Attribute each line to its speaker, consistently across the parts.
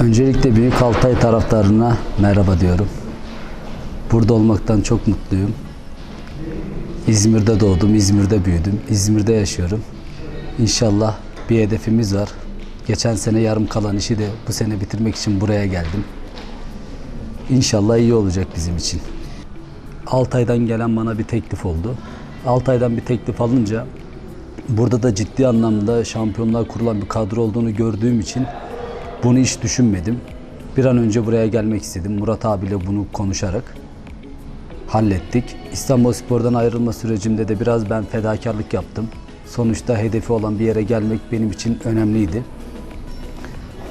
Speaker 1: Öncelikle Büyük Altay taraftarına merhaba diyorum. Burada olmaktan çok mutluyum. İzmir'de doğdum, İzmir'de büyüdüm, İzmir'de yaşıyorum. İnşallah bir hedefimiz var. Geçen sene yarım kalan işi de bu sene bitirmek için buraya geldim. İnşallah iyi olacak bizim için. Altay'dan gelen bana bir teklif oldu. Altay'dan bir teklif alınca burada da ciddi anlamda şampiyonlar kurulan bir kadro olduğunu gördüğüm için bunu hiç düşünmedim. Bir an önce buraya gelmek istedim. Murat abiyle bunu konuşarak hallettik. İstanbul Spor'dan ayrılma sürecimde de biraz ben fedakarlık yaptım. Sonuçta hedefi olan bir yere gelmek benim için önemliydi.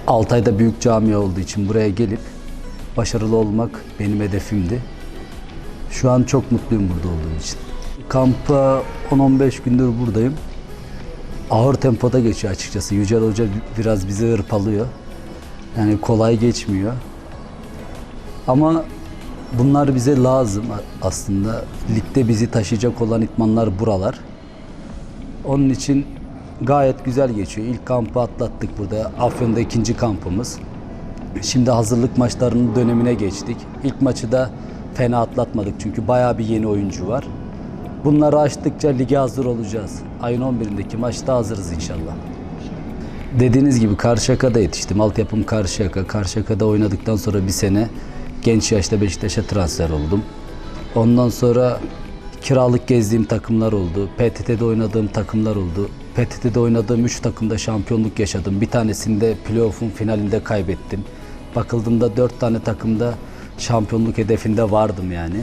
Speaker 1: Altay'da büyük camia olduğu için buraya gelip başarılı olmak benim hedefimdi. Şu an çok mutluyum burada olduğum için. Kampa 10-15 gündür buradayım. Ağır tempoda geçiyor açıkçası. Yücel Hoca biraz bizi hırpalıyor. Yani kolay geçmiyor. Ama bunlar bize lazım aslında. Ligde bizi taşıyacak olan itmanlar buralar. Onun için gayet güzel geçiyor. İlk kampı atlattık burada. Afyon'da ikinci kampımız. Şimdi hazırlık maçlarının dönemine geçtik. İlk maçı da fena atlatmadık çünkü bayağı bir yeni oyuncu var. Bunları açtıkça lige hazır olacağız. Ayın 11'indeki maçta hazırız inşallah. Dediğiniz gibi Karşıyaka'da yetiştim. Altyapım Karşıyaka. Karşıyaka'da oynadıktan sonra bir sene genç yaşta Beşiktaş'a transfer oldum. Ondan sonra kiralık gezdiğim takımlar oldu. PTT'de oynadığım takımlar oldu. PTT'de oynadığım 3 takımda şampiyonluk yaşadım. Bir tanesinde playoff'un finalinde kaybettim. Bakıldığında 4 tane takımda şampiyonluk hedefinde vardım yani.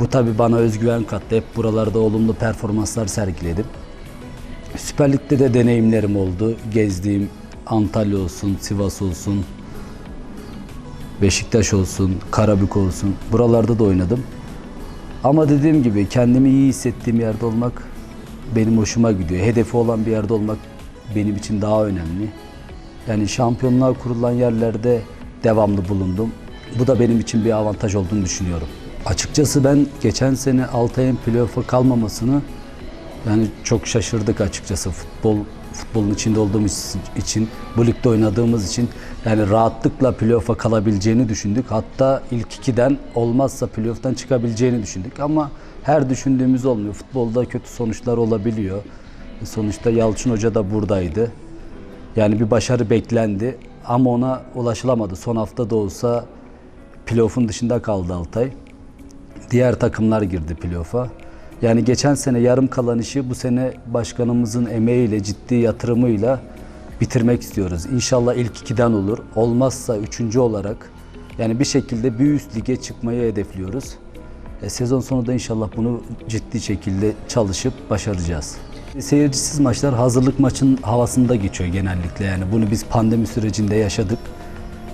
Speaker 1: Bu tabi bana özgüven kattı. Hep buralarda olumlu performanslar sergiledim. Süper Lig'de de deneyimlerim oldu. Gezdiğim Antalya olsun, Sivas olsun, Beşiktaş olsun, Karabük olsun. Buralarda da oynadım. Ama dediğim gibi kendimi iyi hissettiğim yerde olmak benim hoşuma gidiyor. Hedefi olan bir yerde olmak benim için daha önemli. Yani şampiyonluğa kurulan yerlerde devamlı bulundum. Bu da benim için bir avantaj olduğunu düşünüyorum. Açıkçası ben geçen sene Altay'ın playoff'a kalmamasını yani çok şaşırdık açıkçası futbol futbolun içinde olduğumuz için, bu ligde oynadığımız için yani rahatlıkla playoff'a kalabileceğini düşündük. Hatta ilk ikiden olmazsa playoff'tan çıkabileceğini düşündük ama her düşündüğümüz olmuyor. Futbolda kötü sonuçlar olabiliyor. Sonuçta Yalçın Hoca da buradaydı. Yani bir başarı beklendi ama ona ulaşılamadı. Son hafta da olsa playoff'un dışında kaldı Altay. Diğer takımlar girdi playoff'a. Yani geçen sene yarım kalan işi bu sene başkanımızın emeğiyle, ciddi yatırımıyla bitirmek istiyoruz. İnşallah ilk ikiden olur. Olmazsa üçüncü olarak yani bir şekilde bir üst lige çıkmayı hedefliyoruz. E, sezon sonu da inşallah bunu ciddi şekilde çalışıp başaracağız. Seyircisiz maçlar hazırlık maçın havasında geçiyor genellikle. Yani bunu biz pandemi sürecinde yaşadık.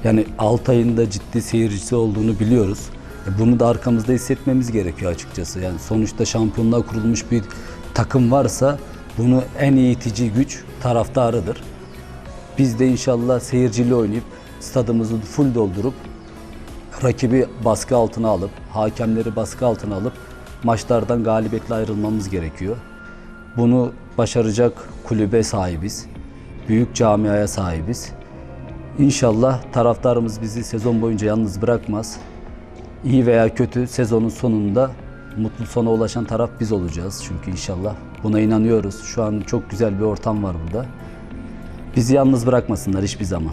Speaker 1: Yani 6 ayında ciddi seyircisi olduğunu biliyoruz. E, Bunu da arkamızda hissetmemiz gerekiyor açıkçası. Yani sonuçta şampiyonluğa kurulmuş bir takım varsa bunu en iyi itici güç taraftarıdır. Biz de inşallah seyircili oynayıp stadımızı full doldurup rakibi baskı altına alıp, hakemleri baskı altına alıp maçlardan galibiyetle ayrılmamız gerekiyor. Bunu başaracak kulübe sahibiz. Büyük camiaya sahibiz. İnşallah taraftarımız bizi sezon boyunca yalnız bırakmaz. İyi veya kötü sezonun sonunda mutlu sona ulaşan taraf biz olacağız çünkü inşallah. Buna inanıyoruz. Şu an çok güzel bir ortam var burada. Bizi yalnız bırakmasınlar hiçbir zaman.